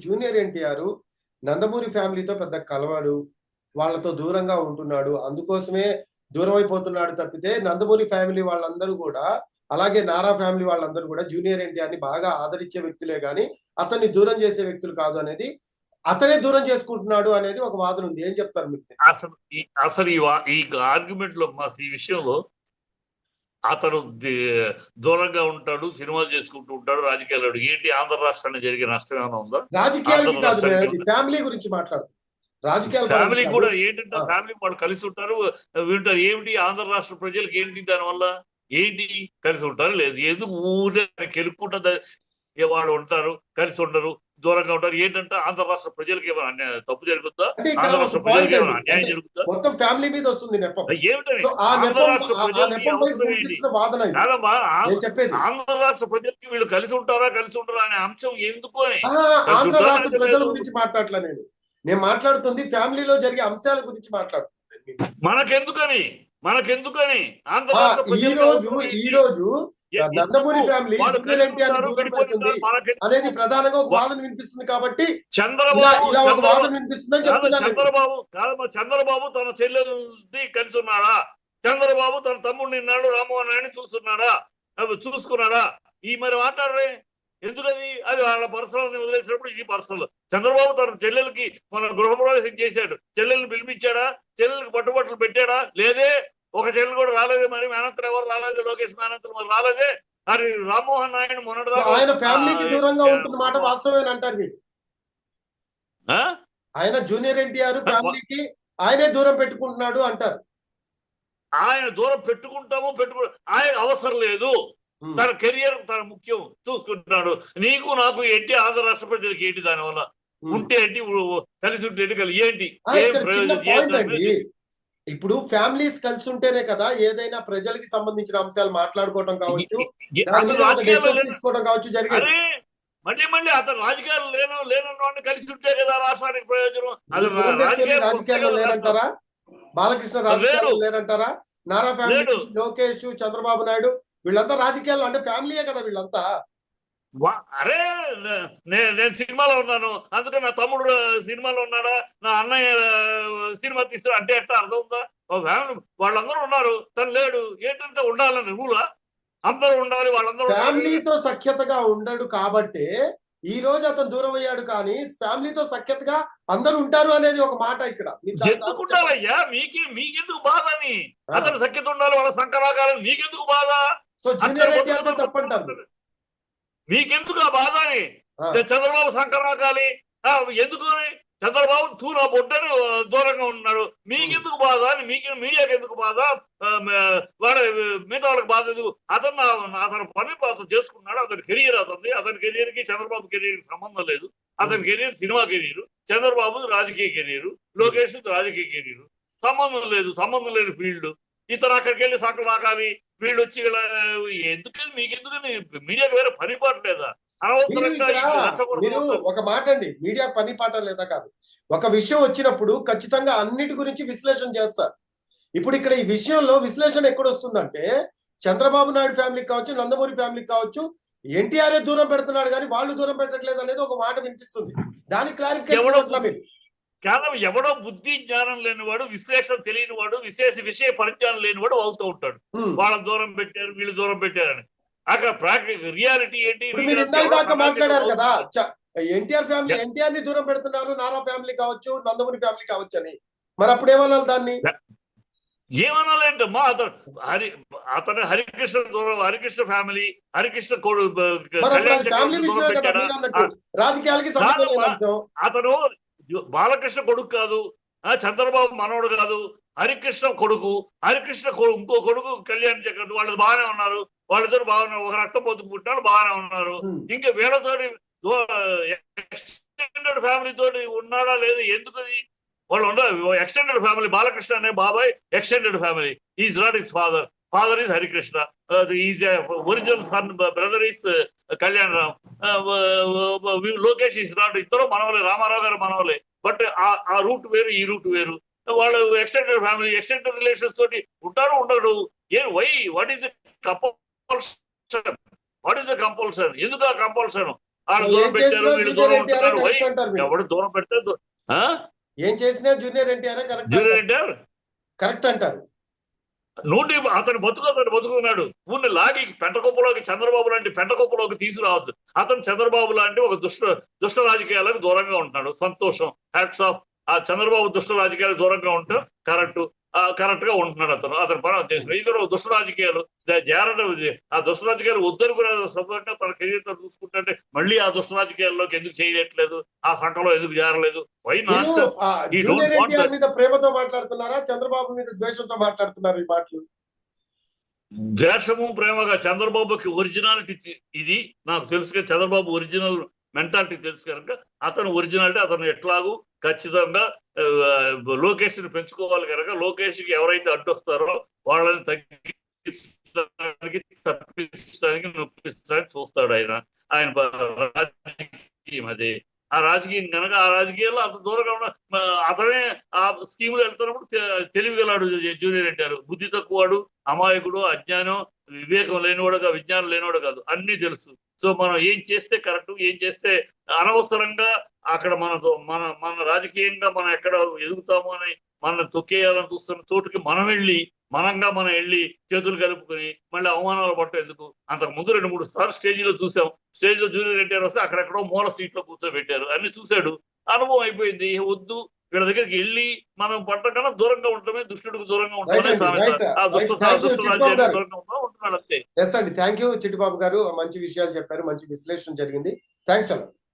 Junior NTR Nandamuri ఫ్యామిలీతో పెద్ద కలవాడు వాళ్ళతో దూరంగా ఉంటున్నాడు అందుకోసమే దూరం అయిపోతున్నాడు తప్పితే నందమూరి ఫ్యామిలీ వాళ్ళందరూ కూడా అలాగే నారా ఫ్యామిలీ వాళ్ళందరూ కూడా జూనియర్ ఎన్టీఆర్ని బాగా ఆదరించే వ్యక్తులే కానీ అతన్ని దూరం చేసే వ్యక్తులు కాదు అనేది అతనే దూరం చేసుకుంటున్నాడు అనేది ఒక వాదన ఉంది. ఏం చెప్తారు మీరు? అసలు ఈ- అసలు ఈ ఈ ఆర్గ్యుమెంట్లో మా ఈ విషయంలో అతను దూరంగా ఉంటాడు సినిమాలు చేసుకుంటూ ఉంటాడు రాజకీయాలు ఏంటి ఆంధ్ర రాష్ట్రానికి జరిగే నష్టం ఏమైనా ఉందా? ఫ్యామిలీ గురించి మాట్లాడు. రాజకీయాల ఫ్యామిలీ కూడా. ఏంటంటే. ఫ్యామిలీ వాళ్ళు కలిసి ఉంటారు వింటారు. ఏమిటి ఆంధ్ర రాష్ట్ర ప్రజలకు ఏంటి దానివల్ల? ఏంటి? కలిసి ఉంటారు? లేదు. ఎందుకు ఊరే కెలుక్కుంటుంది వాళ్ళు ఉంటారు కలిసి ఉండరు. దూరంగా ఉంటారు. ఏంటంటే ఆంధ్ర రాష్ట్ర ప్రజలకి ఏమైనా అన్యాయం తప్పు జరుగుతుందా ఆంధ్ర రాష్ట్ర ప్రజలకి ఏమైనా. అన్యాయం జరుగుతుందా మొత్తం ఫ్యామిలీ మీద వస్తుంది ఆంధ్ర రాష్ట్ర ఆంధ్ర రాష్ట్ర ప్రజలకి వీళ్ళు కలిసి ఉంటారా కలిసి ఉండరా అనే అంశం ఎందుకు అని? ఆంధ్ర రాష్ట్ర ప్రజల. గురించి మాట్లాడలే నేను. నేను మాట్లాడుతుంది ఫ్యామిలీలో జరిగే అంశాల గురించి మాట్లాడుతుంది. మనకెందుకని? మనకెందుకని? ఆంధ్ర రాష్ట్ర ఈ రోజు? ఈ రోజు నందమూరి? ఫ్యామిలీ? అనేది ప్రధానంగా ఒక వాదన వినిపిస్తుంది కాబట్టి చంద్రబాబు ఒక వాదన వినిపిస్తుందని చెప్తున్నాను. నేను. చంద్రబాబు కాదమ్మా చంద్రబాబు తన చెల్లెలది కలిసి ఉన్నాడా చంద్రబాబు తన తమ్ముడిని ఇన్నాడు రామ్మోహన్ నాయుడు చూస్తున్నాడా? చూసుకున్నాడా? ఈ మరి మాట్లాడరే. ఎందుకది? అది వాళ్ళ పర్సనల్ వదిలేసినప్పుడు ఇది పర్సనల్ చంద్రబాబు తన చెల్లెలకి మన గృహప్రవేశం చేశాడు. చెల్లెల్ని పిలిపించాడా? చెల్లెలకి పట్టుబట్టలు పెట్టాడా? లేదే. ఒక చెల్లెలు కూడా రాలేదే మరి మేనంతరం ఎవరు రాలేదు లోకేష్ మేనంతరం మరి రాలేదే? మరి రామ్మోహన్ నాయుడు మొన్నటిదాకా ఆయన ఫ్యామిలీకి దూరంగా ఉంటున్న మాట అంటారు మీరు? ఆయన జూనియర్ ఎన్టీఆర్ ఫ్యామిలీకి ఆయనే దూరం పెట్టుకుంటున్నాడు అంటారు. ఆయన దూరం పెట్టుకుంటాము పెట్టుకు ఆయన అవసరం లేదు. తన కెరియర్ తన ముఖ్యం చూసుకుంటున్నాడు. నీకు నాకు ఏంటి ఆంధ్ర రాష్ట్ర ప్రజలకు ఏంటి దానివల్ల. ఉంటే ఏంటి కలిసి ఉంటే ఏంటి? కలిసి ఏంటి ఏం ప్రయోజనం? ఇప్పుడు ఫ్యామిలీస్ కలిసి ఉంటేనే కదా ఏదైనా ప్రజలకి సంబంధించిన అంశాలు మాట్లాడుకోవడం కావచ్చు లేను- తీసుకోవడం కావచ్చు జరిగేది. మళ్ళీ మళ్ళీ అతను రాజకీయాలు లేను లేనన్న కలిసి ఉంటే కదా రాష్ట్రానికి ప్రయోజనం. రాజకీయాల్లో లేరంటారా? బాలకృష్ణ రాజకీయాల్లో లేరంటారా? నారా ఫ్యామిలీ. లోకేష్ చంద్రబాబు నాయుడు వీళ్ళంతా రాజకీయాల్లో అంటే ఫ్యామిలీయే కదా వీళ్ళంతా. అరే నేను సినిమాలో ఉన్నాను. అందుకే నా తమ్ముడు సినిమాలో ఉన్నాడా? నా అన్నయ్య సినిమా తీస్తాడు అంటే ఎట్లా అర్థం ఉందా? వాళ్ళందరూ ఉన్నారు. తను లేడు. ఏంటంటే ఉండాలని రూలా? అందరూ ఉండాలి వాళ్ళందరూ. ఫ్యామిలీతో సఖ్యతగా ఉండడు కాబట్టే ఈ రోజు అతను దూరం అయ్యాడు కానీ ఫ్యామిలీతో సఖ్యతగా అందరూ ఉంటారు అనేది ఒక మాట ఇక్కడ. మీరు దానికి ఎందుకు ఆన్సర్ ఉండాలయ్యా? మీకే మీకెందుకు బాధ అని. అతను సఖ్యత ఉండాలి వాళ్ళ సంకరాకారం నీకెందుకు బాధ? So junior. తప్పంటారు. నీకెందుకు ఆ బాధ అని. చంద్రబాబు సంకరాకాలి ఎందుకు చంద్రబాబు తూ నా బొడ్డని దూరంగా ఉన్నాడు. మీకెందుకు బాధ అని మీకు మీడియాకి ఎందుకు బాధ వాడు మిగతా వాళ్ళకి బాధ ఎందుకు? అతను అతని పని అతను చేసుకున్నాడు. అతని కెరియర్ అతనిది. అతని కెరియర్కి చంద్రబాబు కెరియర్కి సంబంధం లేదు. అతని కెరియర్ సినిమా కెరియర్ చంద్రబాబు రాజకీయ కెరియర్ లోకేష్ రాజకీయ కెరియర్ సంబంధం లేదు. సంబంధం లేదు ఫీల్డ్. ఇతను అక్కడికి వెళ్ళి సంకలాకాలి వీళ్ళు వచ్చి ఇలా ఎందుకు మీకెందుకని మీడియాకి వేరే పని ఇది రెచ్చగొడుతూ మీరు. ఒక మాట అండి మీడియా పని పాట లేదా కాదు. ఒక విషయం వచ్చినప్పుడు ఖచ్చితంగా అన్నిటి గురించి విశ్లేషణ చేస్తారు. ఇప్పుడు ఇక్కడ ఈ విషయంలో విశ్లేషణ ఎక్కడ వస్తుందంటే చంద్రబాబు నాయుడు ఫ్యామిలీకి కావచ్చు నందమూరి ఫ్యామిలీకి కావచ్చు ఎన్టీఆర్ దూరం పెడుతున్నాడు కానీ వాళ్ళు దూరం పెట్టట్లేదు అనేది ఒక మాట వినిపిస్తుంది. దానికి క్లారిఫికేషన్ మీరు? కేవలం ఎవడో బుద్ధి జ్ఞానం లేనివాడు విశ్లేషణ తెలియని వాడు విశేష విషయ పరిజ్ఞానం లేనివాడు అవుతూ ఉంటాడు. హ్మ్. వాళ్ళని దూరం పెట్టారు వీళ్ళు దూరం పెట్టారని. అక్కడ ప్రాక్టికల్ రియాలిటీ ఏంటి? మాట్లాడారు కదా. ఎన్టీఆర్ ఫ్యామిలీ ఎన్టీఆర్ని దూరం పెడుతున్నారు నారా ఫ్యామిలీ కావచ్చు నందమూరి ఫ్యామిలీ కావచ్చు అని. మరి అప్పుడు ఏమనాలి దాన్ని? ఏమనాలంటమ్మా అతను హరి అతను హరికృష్ణ దూరం హరికృష్ణ ఫ్యామిలీ హరికృష్ణ కొడు అతను బాలకృష్ణ కొడుకు కాదు. ఆ చంద్రబాబు మనవడు కాదు. హరికృష్ణ కొడుకు. హరికృష్ణ కొడుకు ఇంకో కొడుకు కళ్యాణ్ చక్రవర్తి వాళ్ళు బాగానే ఉన్నారు. వాళ్ళిద్దరు బాగున్నారు. ఒక రక్తం పొద్దు పుట్టాడు బాగానే ఉన్నారు. ఇంకా వీళ్ళతోటి ఎక్స్టెండెడ్ ఫ్యామిలీ తోటి ఉన్నాడా లేదు ఎందుకు అది? వాళ్ళు ఉండ ఎక్స్టెండెడ్ ఫ్యామిలీ బాలకృష్ణ అనే బాబాయ్ extended family is not is father father is Harikrishna. Is original son brother is Kalyan Ram Lokesh is not ఇద్దరు మనవలే రామారావు గారు మనవలే. బట్ ఆ రూట్ వేరు ఈ రూట్ వేరు. వాళ్ళు ఎక్స్టెండెడ్ ఫ్యామిలీ ఎక్స్టెండెడ్ రిలేషన్స్ తోటి ఉంటారు ఉండరు. ఏ why what is compulsion what is the compulsion ఎందుకు ఆ వాళ్ళు సో దూరం పెట్టారు వీళ్ళు దూరం ఉంటున్నారు వై ఎవడు దూరం పెడితే దూ- ఆ? ఏం చేసినా junior NTR correct junior NTR correct అంటారు. నూటి అతను బతుకు అతను బతుకున్నాడు ఊరిని లాగి పెంటకొప్పలోకి చంద్రబాబు లాంటి పెంటకొప్పలోకి తీసుకురావద్దు. అతను చంద్రబాబు లాంటి ఒక దుష్ట దుష్ట రాజకీయాలకు దూరంగా ఉంటున్నాడు సంతోషం హ్యాట్స్ ఆఫ్. ఆ చంద్రబాబు దుష్ట రాజకీయాలకు దూరంగా ఉంటే కరెక్ట్. కరెక్ట్గా ఉంటున్నాడు అతను. అతను పని చేసిన ఇద్దరు దుష్ట రాజకీయాలు జారడం ఆ దుష్ట రాజకీయాలు వద్దనుకునే సొంతంగా తన కెరీర్తో చూసుకుంటే మళ్ళీ ఆ దుష్ట రాజకీయాల్లోకి ఎందుకు చేయట్లేదు? ఆ సంఖలో ఎందుకు జారలేదు? వై మీద ప్రేమతో మాట్లాడుతున్నారా? చంద్రబాబు మీద ద్వేషంతో మాట్లాడుతున్నారు ఈ మాటలు? ద్వేషము ప్రేమగా చంద్రబాబుకి ఒరిజినాలిటీ ఇది నాకు తెలుసు చంద్రబాబు ఒరిజినల్ మెంటాలిటీ తెలుసు కనుక అతను ఒరిజినాలిటీ అతను ఎట్లాగూ ఖచ్చితంగా లోకేష్ని పెంచుకోవాలి కనుక లోకేష్కి ఎవరైతే అడ్డొస్తారో వాళ్ళని తగ్గించడానికి తప్పించడానికి నొప్పిస్తానికి చూస్తాడు ఆయన. ఆయన రాజకీయం అది. ఆ రాజకీయం కనుక ఆ రాజకీయాల్లో అంత దూరంగా ఉన్న అతనే ఆ స్కీములు వెళ్తున్నప్పుడు తెలివిగలాడు జూనియర్ ఎన్టీఆర్ బుద్ధి తక్కువాడు అమాయకుడు అజ్ఞానం వివేకం లేనివాడుగా విజ్ఞానం లేనివాడు కాదు అన్ని తెలుసు. సో మనం ఏం చేస్తే కరెక్ట్ ఏం చేస్తే అనవసరంగా అక్కడ మన మన మన రాజకీయంగా మనం ఎక్కడ ఎదుగుతాము అని మనల్ని తొక్కేయాలని చూస్తున్న చోటుకి మనం వెళ్ళి మనంగా మనం వెళ్ళి చేతులు కలుపుకొని మళ్ళీ అవమానాలు పట్ట ఎందుకు? అంతకు ముందు రెండు మూడు సార్లు స్టేజీలో చూసాం. స్టేజ్లో జూనియర్ ఎన్టీఆర్ వస్తే అక్కడెక్కడో మూల సీట్లో కూర్చోబెట్టారు. అన్ని చూశాడు. అనుభవం అయిపోయింది. వద్దు వీళ్ళ దగ్గరికి వెళ్ళి మనం పడ్డ కన్నా దూరంగా ఉండటమే దుష్టుడికి దూరంగా ఉండటమే అండి. ఆ దుష్ట దుష్ట రాజ్యానికి. దూరంగా ఉంటాం ఉంటున్నాడు అంతే. ఎస్ అండి. థ్యాంక్ యూ చిట్టిబాబు గారు. మంచి విషయాలు చెప్పారు మంచి విశ్లేషణ జరిగింది. థ్యాంక్స్ అలా